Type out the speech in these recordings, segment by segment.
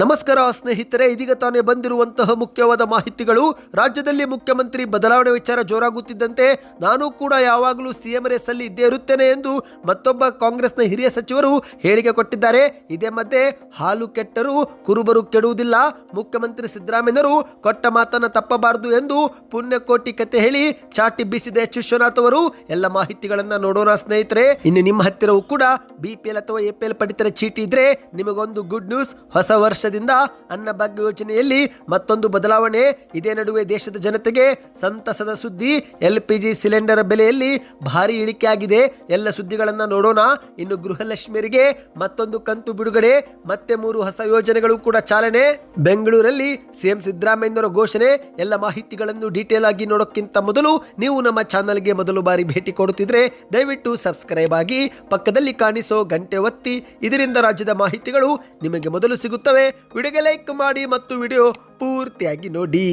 ನಮಸ್ಕಾರ ಸ್ನೇಹಿತರೆ, ಇದೀಗ ತಾನೇ ಬಂದಿರುವಂತಹ ಮುಖ್ಯವಾದ ಮಾಹಿತಿಗಳು. ರಾಜ್ಯದಲ್ಲಿ ಮುಖ್ಯಮಂತ್ರಿ ಬದಲಾವಣೆ ವಿಚಾರ ಜೋರಾಗುತ್ತಿದ್ದಂತೆ ನಾನು ಕೂಡ ಯಾವಾಗಲೂ ಸಿಎಂ ರೇಸ್ ಅಲ್ಲಿ ಇದ್ದೇ ಇರುತ್ತೇನೆ ಎಂದು ಮತ್ತೊಬ್ಬ ಕಾಂಗ್ರೆಸ್ನ ಹಿರಿಯ ಸಚಿವರು ಹೇಳಿಕೆ ಕೊಟ್ಟಿದ್ದಾರೆ. ಇದೇ ಮಧ್ಯೆ ಹಾಲು ಕೆಟ್ಟರೂ ಕುರುಬರು ಕೆಡುವುದಿಲ್ಲ. ಮುಖ್ಯಮಂತ್ರಿ ಸಿದ್ದರಾಮಯ್ಯನವರು ಕೊಟ್ಟ ಮಾತನ್ನ ತಪ್ಪಬಾರದು ಎಂದು ಪುಣ್ಯಕೋಟಿ ಕತೆ ಹೇಳಿ ಚಾಟಿ ಬೀಸಿದ ಎಚ್ ವಿಶ್ವನಾಥ್ ಅವರು. ಎಲ್ಲ ಮಾಹಿತಿಗಳನ್ನ ನೋಡೋಣ ಸ್ನೇಹಿತರೆ. ಇನ್ನು ನಿಮ್ಮ ಹತ್ತಿರವೂ ಕೂಡ ಬಿಪಿಎಲ್ ಅಥವಾ ಎಪಿಎಲ್ ಪಡಿತರ ಚೀಟಿ ಇದ್ರೆ ನಿಮಗೊಂದು ಗುಡ್ ನ್ಯೂಸ್ ಹೊಸ ವರ್ಷದಿಂದ ಅನ್ನಭಾಗ್ಯ ಯೋಜನೆಯಲ್ಲಿ ಮತ್ತೊಂದು ಬದಲಾವಣೆ. ಇದೇ ನಡುವೆ ದೇಶದ ಜನತೆಗೆ ಸಂತಸದ ಸುದ್ದಿ ಎಲ್ ಪಿ ಜಿ ಸಿಲಿಂಡರ್ ಬೆಲೆಯಲ್ಲಿ ಭಾರಿ ಇಳಿಕೆ ಆಗಿದೆ ಎಲ್ಲ ಸುದ್ದಿಗಳನ್ನ ನೋಡೋಣ. ಇನ್ನು ಗೃಹಲಕ್ಷ್ಮಿಯರಿಗೆ ಮತ್ತೊಂದು ಕಂತು ಬಿಡುಗಡೆ. ಮತ್ತೆ ಮೂರು ಹೊಸ ಯೋಜನೆಗಳು ಕೂಡ ಚಾಲನೆ. ಬೆಂಗಳೂರಲ್ಲಿ ಸಿಎಂ ಸಿದ್ದರಾಮಯ್ಯನವರ ಘೋಷಣೆ. ಎಲ್ಲ ಮಾಹಿತಿಗಳನ್ನು ಡೀಟೇಲ್ ಆಗಿ ನೋಡೋಕ್ಕಿಂತ ಮೊದಲು ನೀವು ನಮ್ಮ ಚಾನಲ್ಗೆ ಮೊದಲು ಬಾರಿ ಭೇಟಿ ಕೊಡುತ್ತಿದ್ರೆ ದಯವಿಟ್ಟು ಸಬ್ಸ್ಕ್ರೈಬ್ ಆಗಿ ಪಕ್ಕದಲ್ಲಿ ಕಾಣಿಸೋ ಗಂಟೆ ಒತ್ತಿ. ಇದರಿಂದ ರಾಜ್ಯದ ಮಾಹಿತಿಗಳು ನಿಮಗೆ ಮೊದಲು ಸಿಗುತ್ತವೆ. ವಿಡಿಯೋಗೆ ಲೈಕ್ ಮಾಡಿ ಮತ್ತು ವಿಡಿಯೋ ಪೂರ್ತಿಯಾಗಿ ನೋಡಿ.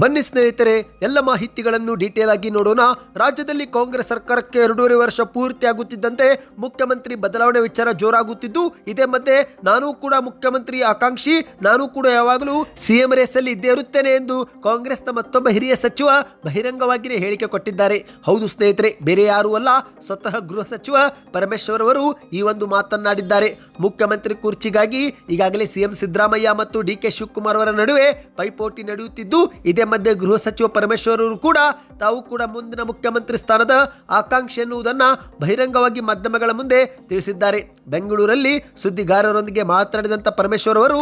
ಬನ್ನಿ ಸ್ನೇಹಿತರೆ, ಎಲ್ಲ ಮಾಹಿತಿಗಳನ್ನು ಡೀಟೇಲ್ ಆಗಿ ನೋಡೋಣ. ರಾಜ್ಯದಲ್ಲಿ ಕಾಂಗ್ರೆಸ್ ಸರ್ಕಾರಕ್ಕೆ ಎರಡೂವರೆ ವರ್ಷ ಪೂರ್ತಿ ಆಗುತ್ತಿದ್ದಂತೆ ಮುಖ್ಯಮಂತ್ರಿ ಬದಲಾವಣೆ ವಿಚಾರ ಜೋರಾಗುತ್ತಿದ್ದು, ಇದೇ ಮಧ್ಯೆ ನಾನು ಕೂಡ ಮುಖ್ಯಮಂತ್ರಿ ಆಕಾಂಕ್ಷಿ, ನಾನು ಕೂಡ ಯಾವಾಗಲೂ ಸಿಎಂ ರೇಸಲ್ಲಿ ಇದ್ದೇ ಇರುತ್ತೇನೆ ಎಂದು ಕಾಂಗ್ರೆಸ್ನ ಮತ್ತೊಬ್ಬ ಹಿರಿಯ ಸಚಿವ ಬಹಿರಂಗವಾಗಿಯೇ ಹೇಳಿಕೆ ಕೊಟ್ಟಿದ್ದಾರೆ. ಹೌದು ಸ್ನೇಹಿತರೆ, ಬೇರೆ ಯಾರೂ ಅಲ್ಲ, ಸ್ವತಃ ಗೃಹ ಸಚಿವ ಪರಮೇಶ್ವರ್ ಅವರು ಈ ಒಂದು ಮಾತನ್ನಾಡಿದ್ದಾರೆ. ಮುಖ್ಯಮಂತ್ರಿ ಕುರ್ಚಿಗಾಗಿ ಈಗಾಗಲೇ ಸಿಎಂ ಸಿದ್ದರಾಮಯ್ಯ ಮತ್ತು ಡಿ ಕೆ ಶಿವಕುಮಾರ್ ಅವರ ನಡುವೆ ಪೈಪೋಟಿ ನಡೆಯುತ್ತಿದ್ದು ಇದೇ ಮಧ್ಯೆ ಗೃಹ ಸಚಿವ ಪರಮೇಶ್ವರ್ ಅವರು ಕೂಡ ತಾವು ಕೂಡ ಮುಂದಿನ ಮುಖ್ಯಮಂತ್ರಿ ಸ್ಥಾನದ ಆಕಾಂಕ್ಷೆ ಎನ್ನುವುದನ್ನು ಬಹಿರಂಗವಾಗಿ ಮಾಧ್ಯಮಗಳ ಮುಂದೆ ತಿಳಿಸಿದ್ದಾರೆ. ಬೆಂಗಳೂರಲ್ಲಿ ಸುದ್ದಿಗಾರರೊಂದಿಗೆ ಮಾತನಾಡಿದಂಥ ಪರಮೇಶ್ವರ್ ಅವರು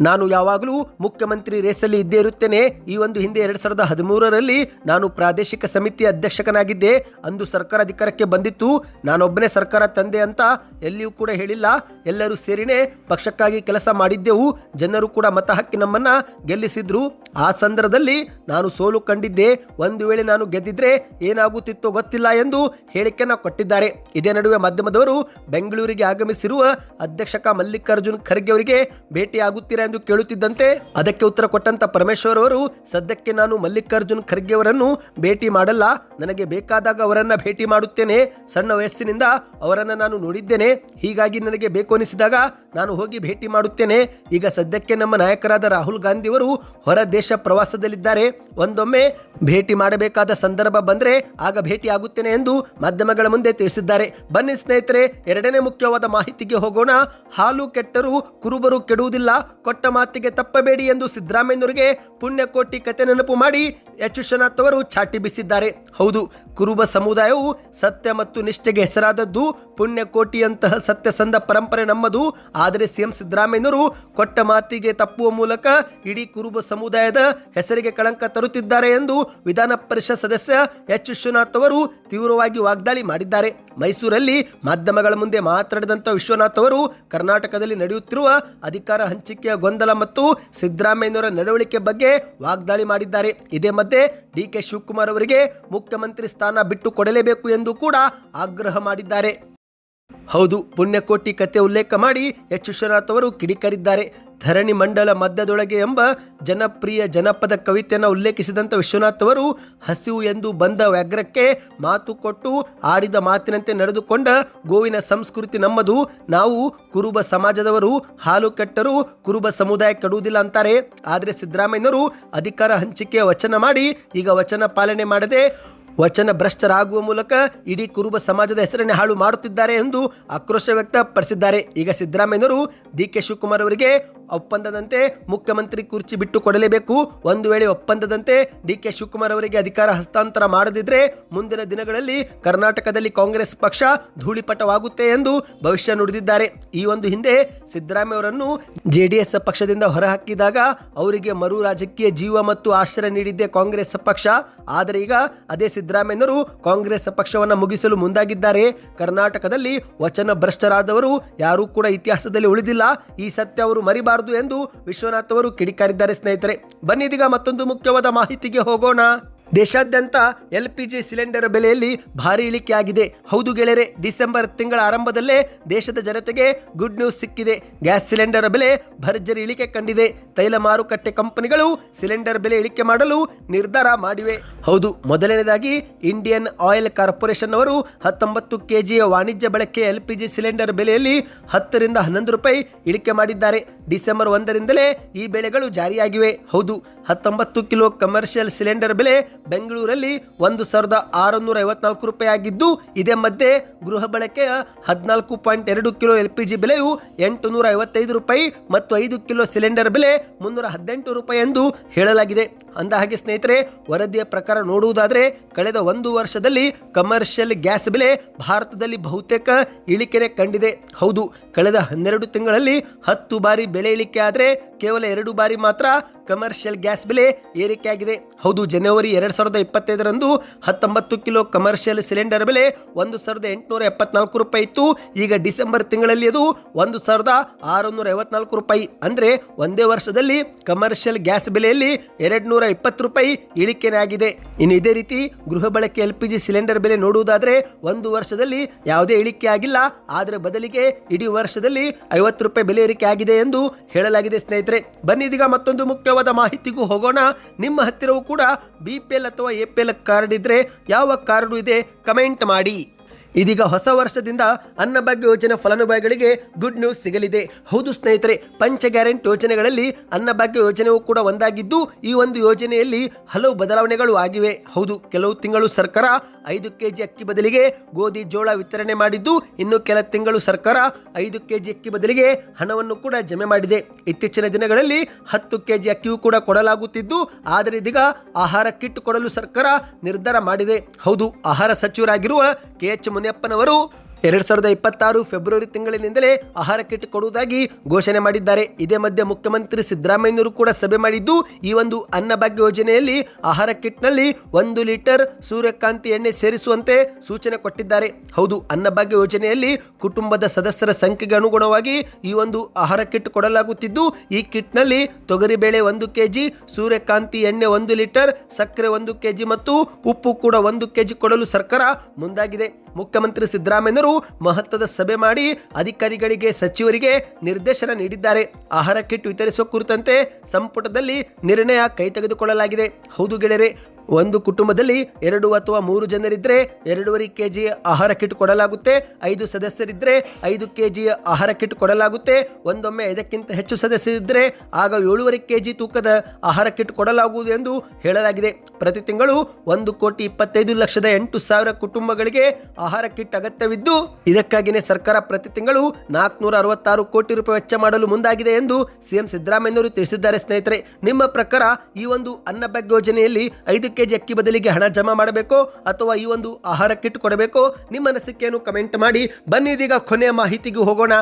ನಾನು ಯಾವಾಗಲೂ ಮುಖ್ಯಮಂತ್ರಿ ರೇಸಲ್ಲಿ ಇದ್ದೇ ಇರುತ್ತೇನೆ. ಈ ಒಂದು ಹಿಂದೆ ಎರಡು ಸಾವಿರದ ಹದಿಮೂರರಲ್ಲಿ ನಾನು ಪ್ರಾದೇಶಿಕ ಸಮಿತಿ ಅಧ್ಯಕ್ಷಕನಾಗಿದ್ದೆ. ಅಂದು ಸರ್ಕಾರ ಅಧಿಕಾರಕ್ಕೆ ಬಂದಿತ್ತು. ನಾನೊಬ್ಬನೇ ಸರ್ಕಾರ ತಂದೆ ಅಂತ ಎಲ್ಲಿಯೂ ಕೂಡ ಹೇಳಿಲ್ಲ. ಎಲ್ಲರೂ ಸೇರಿನೇ ಪಕ್ಷಕ್ಕಾಗಿ ಕೆಲಸ ಮಾಡಿದ್ದೆವು. ಜನರು ಕೂಡ ಮತ ಹಾಕಿ ನಮ್ಮನ್ನ ಗೆಲ್ಲಿಸಿದ್ರು. ಆ ಸಂದರ್ಭದಲ್ಲಿ ನಾನು ಸೋಲು ಕಂಡಿದ್ದೆ. ಒಂದು ವೇಳೆ ನಾನು ಗೆದ್ದಿದ್ರೆ ಏನಾಗುತ್ತಿತ್ತೋ ಗೊತ್ತಿಲ್ಲ ಎಂದು ಹೇಳಿಕೆಯನ್ನು ಕೊಟ್ಟಿದ್ದಾರೆ. ಇದೇ ನಡುವೆ ಮಾಧ್ಯಮದವರು ಬೆಂಗಳೂರಿಗೆ ಆಗಮಿಸಿರುವ ಅಧ್ಯಕ್ಷಕ ಮಲ್ಲಿಕಾರ್ಜುನ್ ಖರ್ಗೆ ಅವರಿಗೆ ಭೇಟಿಯಾಗುತ್ತೀರಾ ಎಂದು ಕೇಳುತ್ತಿದ್ದಂತೆ ಅದಕ್ಕೆ ಉತ್ತರ ಕೊಟ್ಟಂತ ಪರಮೇಶ್ವರ್ ಅವರು ಸದ್ಯಕ್ಕೆ ನಾನು ಮಲ್ಲಿಕಾರ್ಜುನ್ ಖರ್ಗೆ ಅವರನ್ನು ಭೇಟಿ ಮಾಡಲ್ಲ. ನನಗೆ ಬೇಕಾದಾಗ ಅವರನ್ನ ಭೇಟಿ ಮಾಡುತ್ತೇನೆ. ಸಣ್ಣ ವಯಸ್ಸಿನಿಂದ ಅವರನ್ನ ನಾನು ನೋಡಿದ್ದೇನೆ. ಹೀಗಾಗಿ ನನಗೆ ಬೇಕು ಅನಿಸಿದಾಗ ನಾನು ಹೋಗಿ ಭೇಟಿ ಮಾಡುತ್ತೇನೆ. ಈಗ ಸದ್ಯಕ್ಕೆ ನಮ್ಮ ನಾಯಕರಾದ ರಾಹುಲ್ ಗಾಂಧಿ ಅವರು ಹೊರ ದೇಶ ಪ್ರವಾಸದಲ್ಲಿದ್ದಾರೆ. ಒಂದೊಮ್ಮೆ ಭೇಟಿ ಮಾಡಬೇಕಾದ ಸಂದರ್ಭ ಬಂದ್ರೆ ಆಗ ಭೇಟಿ ಆಗುತ್ತೇನೆ ಎಂದು ಮಾಧ್ಯಮಗಳ ಮುಂದೆ ತಿಳಿಸಿದ್ದಾರೆ. ಬನ್ನಿ ಸ್ನೇಹಿತರೆ, ಎರಡನೇ ಮುಖ್ಯವಾದ ಮಾಹಿತಿಗೆ ಹೋಗೋಣ. ಹಾಲು ಕೆಟ್ಟರೂ ಕುರುಬರು ಕೆಡುವುದಿಲ್ಲ. ಕೊಟ್ಟ ಮಾತಿಗೆ ತಪ್ಪಬೇಡಿ ಎಂದು ಸಿದ್ದರಾಮಯ್ಯನವರಿಗೆ ಪುಣ್ಯಕೋಟಿ ಕತೆ ನೆನಪು ಮಾಡಿ ಎಚ್ ವಿಶ್ವನಾಥ್ ಅವರು ಚಾಟಿ ಬೀಸಿದ್ದಾರೆ. ಹೌದು, ಕುರುಬ ಸಮುದಾಯವು ಸತ್ಯ ಮತ್ತು ನಿಷ್ಠೆಗೆ ಹೆಸರಾದದ್ದು ಪುಣ್ಯಕೋಟಿಯಂತಹ ಸತ್ಯಸಂಧ ಪರಂಪರೆ ನಮ್ಮದು. ಆದರೆ ಸಿಎಂ ಸಿದ್ದರಾಮಯ್ಯನವರು ಕೊಟ್ಟ ಮಾತಿಗೆ ತಪ್ಪುವ ಮೂಲಕ ಇಡೀ ಕುರುಬ ಸಮುದಾಯದ ಹೆಸರಿಗೆ ಕಳಂಕ ತರುತ್ತಿದ್ದಾರೆ ಎಂದು ವಿಧಾನ ಪರಿಷತ್ ಸದಸ್ಯ ಎಚ್ ವಿಶ್ವನಾಥ್ ಅವರು ತೀವ್ರವಾಗಿ ವಾಗ್ದಾಳಿ ಮಾಡಿದ್ದಾರೆ. ಮೈಸೂರಲ್ಲಿ ಮಾಧ್ಯಮಗಳ ಮುಂದೆ ಮಾತನಾಡಿದಂತಹ ವಿಶ್ವನಾಥ್ ಅವರು ಕರ್ನಾಟಕದಲ್ಲಿ ನಡೆಯುತ್ತಿರುವ ಅಧಿಕಾರ ಹಂಚಿಕೆಯ ಗೊಂದಲ ಮತ್ತು ಸಿದ್ದರಾಮಯ್ಯನವರ ನಡವಳಿಕೆ ಬಗ್ಗೆ ವಾಗ್ದಾಳಿ ಮಾಡಿದ್ದಾರೆ. ಇದೇ ಮಧ್ಯೆ ಡಿ ಕೆ ಶಿವಕುಮಾರ್ ಅವರಿಗೆ ಮುಖ್ಯಮಂತ್ರಿ ಸ್ಥಾನ ಬಿಟ್ಟು ಕೊಡಲೇಬೇಕು ಎಂದು ಕೂಡ ಆಗ್ರಹ ಮಾಡಿದ್ದಾರೆ. ಹೌದು, ಪುಣ್ಯಕೋಟಿ ಕತೆ ಉಲ್ಲೇಖ ಮಾಡಿ ಎಚ್ ವಿಶ್ವನಾಥ್ ಅವರು ಕಿಡಿಕರಿದ್ದಾರೆ. ಧರಣಿ ಮಂಡಲ ಮಧ್ಯದೊಳಗೆ ಎಂಬ ಜನಪ್ರಿಯ ಜನಪದ ಕವಿತೆಯನ್ನು ಉಲ್ಲೇಖಿಸಿದಂಥ ವಿಶ್ವನಾಥ್ ಅವರು ಹಸಿವು ಎಂದು ಬಂದ ವ್ಯಾಘ್ರಕ್ಕೆ ಮಾತು ಕೊಟ್ಟು ಆಡಿದ ಮಾತಿನಂತೆ ನಡೆದುಕೊಂಡ ಗೋವಿನ ಸಂಸ್ಕೃತಿ ನಮ್ಮದು. ನಾವು ಕುರುಬ ಸಮಾಜದವರು, ಹಾಲು ಕೆಟ್ಟರು, ಕುರುಬ ಸಮುದಾಯ ಕೆಡುವುದಿಲ್ಲ ಅಂತಾರೆ. ಆದರೆ ಸಿದ್ದರಾಮಯ್ಯನವರು ಅಧಿಕಾರ ಹಂಚಿಕೆ ವಚನ ಮಾಡಿ ಈಗ ವಚನ ಪಾಲನೆ ಮಾಡದೆ ವಚನ ಭ್ರಷ್ಟರಾಗುವ ಮೂಲಕ ಇಡೀ ಕುರುಬ ಸಮಾಜದ ಹೆಸರನ್ನೇ ಹಾಳು ಮಾಡುತ್ತಿದ್ದಾರೆ ಎಂದು ಆಕ್ರೋಶ ವ್ಯಕ್ತಪಡಿಸಿದ್ದಾರೆ. ಈಗ ಸಿದ್ದರಾಮಯ್ಯನವರು ಡಿ ಕೆ ಶಿವಕುಮಾರ್ ಅವರಿಗೆ ಒಪ್ಪಂದದಂತೆ ಮುಖ್ಯಮಂತ್ರಿ ಕುರ್ಚಿ ಬಿಟ್ಟು ಕೊಡಲೇಬೇಕು. ಒಂದು ವೇಳೆ ಒಪ್ಪಂದದಂತೆ ಡಿ ಕೆ ಶಿವಕುಮಾರ್ ಅವರಿಗೆ ಅಧಿಕಾರ ಹಸ್ತಾಂತರ ಮಾಡದಿದ್ರೆ ಮುಂದಿನ ದಿನಗಳಲ್ಲಿ ಕರ್ನಾಟಕದಲ್ಲಿ ಕಾಂಗ್ರೆಸ್ ಪಕ್ಷ ಧೂಳಿಪಟವಾಗುತ್ತೆ ಎಂದು ಭವಿಷ್ಯ ನುಡಿದಿದ್ದಾರೆ. ಈ ಒಂದು ಹಿಂದೆ ಸಿದ್ದರಾಮಯ್ಯ ಅವರನ್ನು ಜೆಡಿಎಸ್ ಪಕ್ಷದಿಂದ ಹೊರಹಾಕಿದಾಗ ಅವರಿಗೆ ಮರು ರಾಜಕೀಯ ಜೀವ ಮತ್ತು ಆಶ್ರಯ ನೀಡಿದ್ದೇ ಕಾಂಗ್ರೆಸ್ ಪಕ್ಷ. ಆದರೆ ಈಗ ಅದೇ ಸಿದ್ದರಾಮಯ್ಯನವರು ಕಾಂಗ್ರೆಸ್ ಪಕ್ಷವನ್ನು ಮುಗಿಸಲು ಮುಂದಾಗಿದ್ದಾರೆ. ಕರ್ನಾಟಕದಲ್ಲಿ ವಚನ ಭ್ರಷ್ಟರಾದವರು ಯಾರೂ ಕೂಡ ಇತಿಹಾಸದಲ್ಲಿ ಉಳಿದಿಲ್ಲ. ಈ ಸತ್ಯ ಅವರು ಮರಿಬಾರದು ಎಂದು ವಿಶ್ವನಾಥ್ ಅವರು ಕಿಡಿಕಾರಿದ್ದಾರೆ ಸ್ನೇಹಿತರೆ. ಬನ್ನಿ ಇದೀಗ ಮತ್ತೊಂದು ಮುಖ್ಯವಾದ ಮಾಹಿತಿಗೆ ಹೋಗೋಣ. ದೇಶಾದ್ಯಂತ ಎಲ್ ಪಿ ಜಿ ಸಿಲಿಂಡರ್ ಬೆಲೆಯಲ್ಲಿ ಭಾರಿ ಇಳಿಕೆಯಾಗಿದೆ. ಹೌದು ಗೆಳೆಯರೆ, ಡಿಸೆಂಬರ್ ತಿಂಗಳ ಆರಂಭದಲ್ಲೇ ದೇಶದ ಜನತೆಗೆ ಗುಡ್ ನ್ಯೂಸ್ ಸಿಕ್ಕಿದೆ. ಗ್ಯಾಸ್ ಸಿಲಿಂಡರ್ ಬೆಲೆ ಭರ್ಜರಿ ಇಳಿಕೆ ಕಂಡಿದೆ. ತೈಲ ಮಾರುಕಟ್ಟೆ ಕಂಪನಿಗಳು ಸಿಲಿಂಡರ್ ಬೆಲೆ ಇಳಿಕೆ ಮಾಡಲು ನಿರ್ಧಾರ ಮಾಡಿವೆ. ಹೌದು ಮೊದಲನೇದಾಗಿ ಇಂಡಿಯನ್ ಆಯಿಲ್ ಕಾರ್ಪೊರೇಷನ್ ಅವರು ಹತ್ತೊಂಬತ್ತು ಕೆಜಿಯ ವಾಣಿಜ್ಯ ಬಳಕೆ ಎಲ್ ಪಿ ಜಿ ಸಿಲಿಂಡರ್ ಬೆಲೆಯಲ್ಲಿ ಹತ್ತರಿಂದ ಹನ್ನೊಂದು ರೂಪಾಯಿ ಇಳಿಕೆ ಮಾಡಿದ್ದಾರೆ. ಡಿಸೆಂಬರ್ ಒಂದರಿಂದಲೇ ಈ ಬೆಲೆಗಳು ಜಾರಿಯಾಗಿವೆ. ಹೌದು, ಹತ್ತೊಂಬತ್ತು ಕಿಲೋ ಕಮರ್ಷಿಯಲ್ ಸಿಲಿಂಡರ್ ಬೆಲೆ ಬೆಂಗಳೂರಲ್ಲಿ ಒಂದು ಸಾವಿರದ ಆರುನೂರ ಐವತ್ನಾಲ್ಕು ರೂಪಾಯಿ ಆಗಿದ್ದು, ಇದೇ ಮಧ್ಯೆ ಗೃಹ ಬಳಕೆಯ ಹದಿನಾಲ್ಕು ಪಾಯಿಂಟ್ ಎರಡು ಕಿಲೋ ಎಲ್ ಪಿ ಜಿ ಬೆಲೆಯು ಎಂಟು ನೂರ ಐವತ್ತೈದು ರೂಪಾಯಿ ಮತ್ತು ಐದು ಕಿಲೋ ಸಿಲಿಂಡರ್ ಬೆಲೆ ಮುನ್ನೂರ ಹದಿನೆಂಟು ರೂಪಾಯಿ ಎಂದು ಹೇಳಲಾಗಿದೆ. ಅಂದ ಹಾಗೆ ಸ್ನೇಹಿತರೆ, ವರದಿಯ ಪ್ರಕಾರ ನೋಡುವುದಾದರೆ, ಕಳೆದ ಒಂದು ವರ್ಷದಲ್ಲಿ ಕಮರ್ಷಿಯಲ್ ಗ್ಯಾಸ್ ಬೆಲೆ ಭಾರತದಲ್ಲಿ ಬಹುತೇಕ ಇಳಿಕೆರೆ ಕಂಡಿದೆ. ಹೌದು, ಕಳೆದ ಹನ್ನೆರಡು ತಿಂಗಳಲ್ಲಿ ಹತ್ತು ಬಾರಿ ಬೆಲೆ ಇಳಿಕೆ ಆದರೆ ಕೇವಲ ಎರಡು ಬಾರಿ ಮಾತ್ರ ಕಮರ್ಷಿಯಲ್ ಗ್ಯಾಸ್ ಬೆಲೆ ಏರಿಕೆಯಾಗಿದೆ. ಹೌದು, ಜನವರಿ ಎರಡ್ ಸಾವಿರದ ಇಪ್ಪತ್ತೈದರಂದು ಹತ್ತೊಂಬತ್ತು ಕಿಲೋ ಕಮರ್ಷಿಯಲ್ ಸಿಲಿಂಡರ್ ಬೆಲೆ ಒಂದು ಸಾವಿರದ ಎಂಟುನೂರ ಎಪ್ಪತ್ನಾಲ್ಕು ರೂಪಾಯಿ ಇತ್ತು. ಈಗ ಡಿಸೆಂಬರ್ ತಿಂಗಳಲ್ಲಿ ಅದು ಒಂದು ಸಾವಿರದ ಆರುನೂರ ಐವತ್ನಾಲ್ಕು ರೂಪಾಯಿ. ಅಂದ್ರೆ ಒಂದೇ ವರ್ಷದಲ್ಲಿ ಕಮರ್ಷಿಯಲ್ ಗ್ಯಾಸ್ ಬೆಲೆಯಲ್ಲಿ ಎರಡು ನೂರ ಇಪ್ಪತ್ತು ರೂಪಾಯಿ ಇಳಿಕೆನೇ ಆಗಿದೆ ಇನ್ನು ಇದೇ ರೀತಿ ಗೃಹ ಬಳಕೆ ಎಲ್ ಪಿ ಜಿ ಸಿಲಿಂಡರ್ ಬೆಲೆ ನೋಡುವುದಾದರೆ ಒಂದು ವರ್ಷದಲ್ಲಿ ಯಾವುದೇ ಇಳಿಕೆ ಆಗಿಲ್ಲ ಆದರೆ ಬದಲಿಗೆ ಇಡೀ ವರ್ಷದಲ್ಲಿ ಐವತ್ತು ರೂಪಾಯಿ ಬೆಲೆ ಏರಿಕೆ ಆಗಿದೆ ಎಂದು ಹೇಳಲಾಗಿದೆ ಸ್ನೇಹಿತರೆ. ಬನ್ನಿ ಇದೀಗ ಮತ್ತೊಂದು ಮುಖ್ಯವಾದ ಮಾಹಿತಿಗೂ ಹೋಗೋಣ. ನಿಮ್ಮ ಹತ್ತಿರವೂ ಕೂಡ ಬಿ ಪಿ ಎಲ್ ಅಥವಾ ಎ ಪಿ ಎಲ್ ಕಾರ್ಡ್ ಇದ್ರೆ ಯಾವ ಕಾರ್ಡು ಇದೆ ಕಮೆಂಟ್ ಮಾಡಿ. ಇದೀಗ ಹೊಸ ವರ್ಷದಿಂದ ಅನ್ನಭಾಗ್ಯ ಯೋಜನೆ ಫಲಾನುಭವಿಗಳಿಗೆ ಗುಡ್ ನ್ಯೂಸ್ ಸಿಗಲಿದೆ. ಹೌದು ಸ್ನೇಹಿತರೆ, ಪಂಚ ಗ್ಯಾರಂಟಿ ಯೋಜನೆಗಳಲ್ಲಿ ಅನ್ನಭಾಗ್ಯ ಯೋಜನೆಯೂ ಕೂಡ ಒಂದಾಗಿದ್ದು, ಈ ಒಂದು ಯೋಜನೆಯಲ್ಲಿ ಹಲವು ಬದಲಾವಣೆಗಳು ಆಗಿವೆ. ಹೌದು, ಕೆಲವು ತಿಂಗಳು ಸರ್ಕಾರ ಐದು ಕೆಜಿ ಅಕ್ಕಿ ಬದಲಿಗೆ ಗೋಧಿ ಜೋಳ ವಿತರಣೆ ಮಾಡಿದ್ದು ಇನ್ನು ಕೆಲ ತಿಂಗಳು ಸರ್ಕಾರ ಐದು ಕೆಜಿ ಅಕ್ಕಿ ಬದಲಿಗೆ ಹಣವನ್ನು ಕೂಡ ಜಮೆ ಮಾಡಿದೆ. ಇತ್ತೀಚಿನ ದಿನಗಳಲ್ಲಿ ಹತ್ತು ಕೆಜಿ ಅಕ್ಕಿಯೂ ಕೂಡ ಕೊಡಲಾಗುತ್ತಿದ್ದು, ಆದರೆ ಇದೀಗ ಆಹಾರ ಕಿಟ್ ಕೊಡಲು ಸರ್ಕಾರ ನಿರ್ಧಾರ ಮಾಡಿದೆ. ಹೌದು, ಆಹಾರ ಸಚಿವರಾಗಿರುವ ಕೆ ಎಚ್ ಮುನಿಯಪ್ಪನವರು ಎರಡ್ ಸಾವಿರದ ಇಪ್ಪತ್ತಾರು ಫೆಬ್ರವರಿ ತಿಂಗಳಿನಿಂದಲೇ ಆಹಾರ ಕಿಟ್ ಕೊಡುವುದಾಗಿ ಘೋಷಣೆ ಮಾಡಿದ್ದಾರೆ. ಇದೇ ಮಧ್ಯೆ ಮುಖ್ಯಮಂತ್ರಿ ಸಿದ್ದರಾಮಯ್ಯನವರು ಕೂಡ ಸಭೆ ಮಾಡಿದ್ದು, ಈ ಒಂದು ಅನ್ನಭಾಗ್ಯ ಯೋಜನೆಯಲ್ಲಿ ಆಹಾರ ಕಿಟ್ನಲ್ಲಿ ಒಂದು ಲೀಟರ್ ಸೂರ್ಯಕಾಂತಿ ಎಣ್ಣೆ ಸೇರಿಸುವಂತೆ ಸೂಚನೆ ಕೊಟ್ಟಿದ್ದಾರೆ. ಹೌದು, ಅನ್ನಭಾಗ್ಯ ಯೋಜನೆಯಲ್ಲಿ ಕುಟುಂಬದ ಸದಸ್ಯರ ಸಂಖ್ಯೆಗೆ ಅನುಗುಣವಾಗಿ ಈ ಒಂದು ಆಹಾರ ಕಿಟ್ ಕೊಡಲಾಗುತ್ತಿದ್ದು, ಈ ಕಿಟ್ನಲ್ಲಿ ತೊಗರಿಬೇಳೆ ಒಂದು ಕೆಜಿ, ಸೂರ್ಯಕಾಂತಿ ಎಣ್ಣೆ ಒಂದು ಲೀಟರ್, ಸಕ್ಕರೆ ಒಂದು ಕೆಜಿ ಮತ್ತು ಉಪ್ಪು ಕೂಡ ಒಂದು ಕೆಜಿ ಕೊಡಲು ಸರ್ಕಾರ ಮುಂದಾಗಿದೆ. ಮುಖ್ಯಮಂತ್ರಿ ಸಿದ್ದರಾಮಯ್ಯನವರು ಮಹತ್ವದ ಸಭೆ ಮಾಡಿ ಅಧಿಕಾರಿಗಳಿಗೆ, ಸಚಿವರಿಗೆ ನಿರ್ದೇಶನ ನೀಡಿದ್ದಾರೆ. ಆಹಾರ ಕಿಟ್ ವಿತರಿಸುವ ಕುರಿತಂತೆ ಸಂಪುಟದಲ್ಲಿ ನಿರ್ಣಯ ಕೈ ತೆಗೆದುಕೊಳ್ಳಲಾಗಿದೆ ಹೌದು ಗೆಳೆಯರೆ ಒಂದು ಕುಟುಂಬದಲ್ಲಿ ಎರಡು ಅಥವಾ ಮೂರು ಜನರಿದ್ದರೆ ಎರಡೂವರೆ ಕೆ ಜಿ ಆಹಾರ ಕಿಟ್ ಕೊಡಲಾಗುತ್ತೆ, ಐದು ಸದಸ್ಯರಿದ್ದರೆ ಐದು ಕೆ ಜಿ ಆಹಾರ ಕಿಟ್ ಕೊಡಲಾಗುತ್ತೆ, ಒಂದೊಮ್ಮೆ ಇದಕ್ಕಿಂತ ಹೆಚ್ಚು ಸದಸ್ಯರಿದ್ದರೆ ಆಗ ಏಳುವರೆ ಕೆ ಜಿ ತೂಕದ ಆಹಾರ ಕಿಟ್ ಕೊಡಲಾಗುವುದು ಎಂದು ಹೇಳಲಾಗಿದೆ. ಪ್ರತಿ ತಿಂಗಳು ಒಂದು ಕೋಟಿ ಇಪ್ಪತ್ತೈದು ಲಕ್ಷದ ಎಂಟು ಸಾವಿರ ಕುಟುಂಬಗಳಿಗೆ ಆಹಾರ ಕಿಟ್ ಅಗತ್ಯವಿದ್ದು ಇದಕ್ಕಾಗಿಯೇ ಸರ್ಕಾರ ಪ್ರತಿ ತಿಂಗಳು ನಾಲ್ಕುನೂರ ಅರವತ್ತಾರು ಕೋಟಿ ರೂಪಾಯಿ ವೆಚ್ಚ ಮಾಡಲು ಮುಂದಾಗಿದೆ ಎಂದು ಸಿಎಂ ಸಿದ್ದರಾಮಯ್ಯನವರು ತಿಳಿಸಿದ್ದಾರೆ ಸ್ನೇಹಿತರೆ. ನಿಮ್ಮ ಪ್ರಕಾರ ಈ ಒಂದು ಅನ್ನಭಾಗ್ಯ ಯೋಜನೆಯಲ್ಲಿ ಐದು ಕೆಜಿ ಅಕ್ಕಿ ಬದಲಿಗೆ ಹಣ ಜಮಾ ಮಾಡಬೇಕೋ ಅಥವಾ ಈ ಒಂದು ಆಹಾರ ಕಿಟ್ ಕೊಡಬೇಕೋ? ನಿಮ್ಮ ಅನಿಸಿಕೆಯನ್ನು ಕಮೆಂಟ್ ಮಾಡಿ. ಬನ್ನಿ ಇದೀಗ ಕೊನೆಯ ಮಾಹಿತಿಗೂ ಹೋಗೋಣ.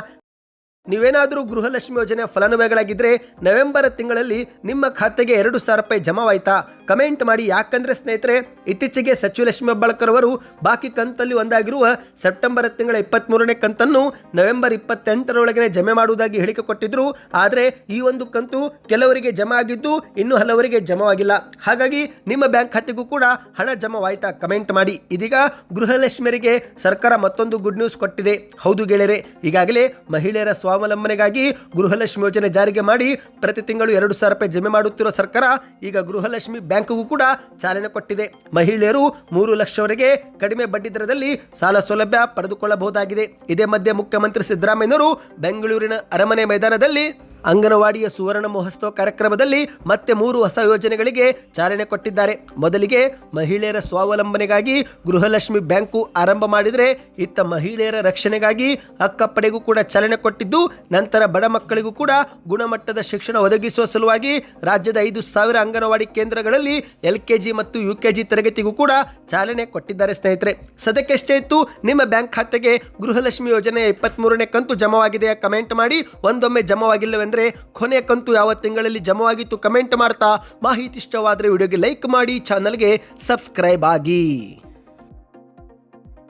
ನೀವೇನಾದರೂ ಗೃಹಲಕ್ಷ್ಮಿ ಯೋಜನೆ ಫಲಾನುಭವಿಗಳಾಗಿದ್ದರೆ ನವೆಂಬರ್ ತಿಂಗಳಲ್ಲಿ ನಿಮ್ಮ ಖಾತೆಗೆ ಎರಡು ಸಾವಿರ ರೂಪಾಯಿ ಜಮಾವಾಯ್ತಾ? ಕಮೆಂಟ್ ಮಾಡಿ. ಯಾಕಂದ್ರೆ ಸ್ನೇಹಿತರೆ, ಇತ್ತೀಚೆಗೆ ಸಚಿವ ಲಕ್ಷ್ಮಿ ಹೆಬ್ಬಾಳ್ಕರ್ ಅವರು ಬಾಕಿ ಕಂತಲ್ಲಿ ಒಂದಾಗಿರುವ ಸೆಪ್ಟೆಂಬರ್ ತಿಂಗಳ ಇಪ್ಪತ್ತ್ಮೂರನೇ ಕಂತನ್ನು ನವೆಂಬರ್ ಇಪ್ಪತ್ತೆಂಟರೊಳಗೆ ಜಮೆ ಮಾಡುವುದಾಗಿ ಹೇಳಿಕೆ ಕೊಟ್ಟಿದ್ರು. ಆದರೆ ಈ ಒಂದು ಕಂತು ಕೆಲವರಿಗೆ ಜಮಾ ಆಗಿದ್ದು ಇನ್ನು ಹಲವರಿಗೆ ಜಮವಾಗಿಲ್ಲ. ಹಾಗಾಗಿ ನಿಮ್ಮ ಬ್ಯಾಂಕ್ ಖಾತೆಗೂ ಕೂಡ ಹಣ ಜಮವಾಯ್ತಾ? ಕಮೆಂಟ್ ಮಾಡಿ. ಇದೀಗ ಗೃಹಲಕ್ಷ್ಮಿಯರಿಗೆ ಸರ್ಕಾರ ಮತ್ತೊಂದು ಗುಡ್ ನ್ಯೂಸ್ ಕೊಟ್ಟಿದೆ. ಹೌದು ಗೆಳೆಯರೆ, ಈಗಾಗಲೇ ಮಹಿಳೆಯರ ಸ್ವಾವಲಂಬನೆಗಾಗಿ ಗೃಹಲಕ್ಷ್ಮಿ ಯೋಜನೆ ಜಾರಿಗೆ ಮಾಡಿ ಪ್ರತಿ ತಿಂಗಳು ಎರಡು ಸಾವಿರ ರೂಪಾಯಿ ಜಮೆ ಮಾಡುತ್ತಿರುವ ಸರ್ಕಾರ ಈಗ ಗೃಹಲಕ್ಷ್ಮಿ ಬ್ಯಾಂಕ್ಗೂ ಕೂಡ ಚಾಲನೆ ಕೊಟ್ಟಿದೆ. ಮಹಿಳೆಯರು ಮೂರು ಲಕ್ಷವರೆಗೆ ಕಡಿಮೆ ಬಡ್ಡಿ ದರದಲ್ಲಿ ಸಾಲ ಸೌಲಭ್ಯ ಪಡೆದುಕೊಳ್ಳಬಹುದಾಗಿದೆ. ಇದೇ ಮಧ್ಯೆ ಮುಖ್ಯಮಂತ್ರಿ ಸಿದ್ದರಾಮಯ್ಯನವರು ಬೆಂಗಳೂರಿನ ಅರಮನೆ ಮೈದಾನದಲ್ಲಿ ಅಂಗನವಾಡಿಯ ಸುವರ್ಣ ಮಹೋತ್ಸವ ಕಾರ್ಯಕ್ರಮದಲ್ಲಿ ಮತ್ತೆ ಮೂರು ಹೊಸ ಯೋಜನೆಗಳಿಗೆ ಚಾಲನೆ ಕೊಟ್ಟಿದ್ದಾರೆ. ಮೊದಲಿಗೆ ಮಹಿಳೆಯರ ಸ್ವಾವಲಂಬನೆಗಾಗಿ ಗೃಹಲಕ್ಷ್ಮಿ ಬ್ಯಾಂಕು ಆರಂಭ ಮಾಡಿದರೆ ಇತ್ತ ಮಹಿಳೆಯರ ರಕ್ಷಣೆಗಾಗಿ ಅಕ್ಕಪ್ಪಡೆಗೂ ಕೂಡ ಚಾಲನೆ ಕೊಟ್ಟಿದ್ದು, ನಂತರ ಬಡ ಮಕ್ಕಳಿಗೂ ಕೂಡ ಗುಣಮಟ್ಟದ ಶಿಕ್ಷಣ ಒದಗಿಸುವ ಸಲುವಾಗಿ ರಾಜ್ಯದ ಐದು ಸಾವಿರ ಅಂಗನವಾಡಿ ಕೇಂದ್ರಗಳಲ್ಲಿ ಎಲ್ ಮತ್ತು ಯು ಕೆ ಜಿ ತರಗತಿಗೂ ಕೂಡ ಚಾಲನೆ ಕೊಟ್ಟಿದ್ದಾರೆ ಸ್ನೇಹಿತರೆ. ಸದ್ಯಕ್ಕೆಷ್ಟೇ ಇತ್ತು, ನಿಮ್ಮ ಬ್ಯಾಂಕ್ ಖಾತೆಗೆ ಗೃಹಲಕ್ಷ್ಮಿ ಯೋಜನೆ ಇಪ್ಪತ್ತ್ಮೂರನೇ ಕಂತು ಜಮವಾಗಿದೆಯಾ ಕಮೆಂಟ್ ಮಾಡಿ. ಒಂದೊಮ್ಮೆ ಜಮವಾಗಿಲ್ಲವೆಂದರೆ ಕೊನೆಯ ಕಂತು ಯಾವ ತಿಂಗಳಲ್ಲಿ ಜಮವಾಗಿತ್ತು ಕಮೆಂಟ್ ಮಾಡ್ತಾ, ಮಾಹಿತಿ ಇಷ್ಟವಾದರೆ ವಿಡಿಯೋಗೆ ಲೈಕ್ ಮಾಡಿ, ಚಾನಲ್ಗೆ ಸಬ್ಸ್ಕ್ರೈಬ್ ಆಗಿ.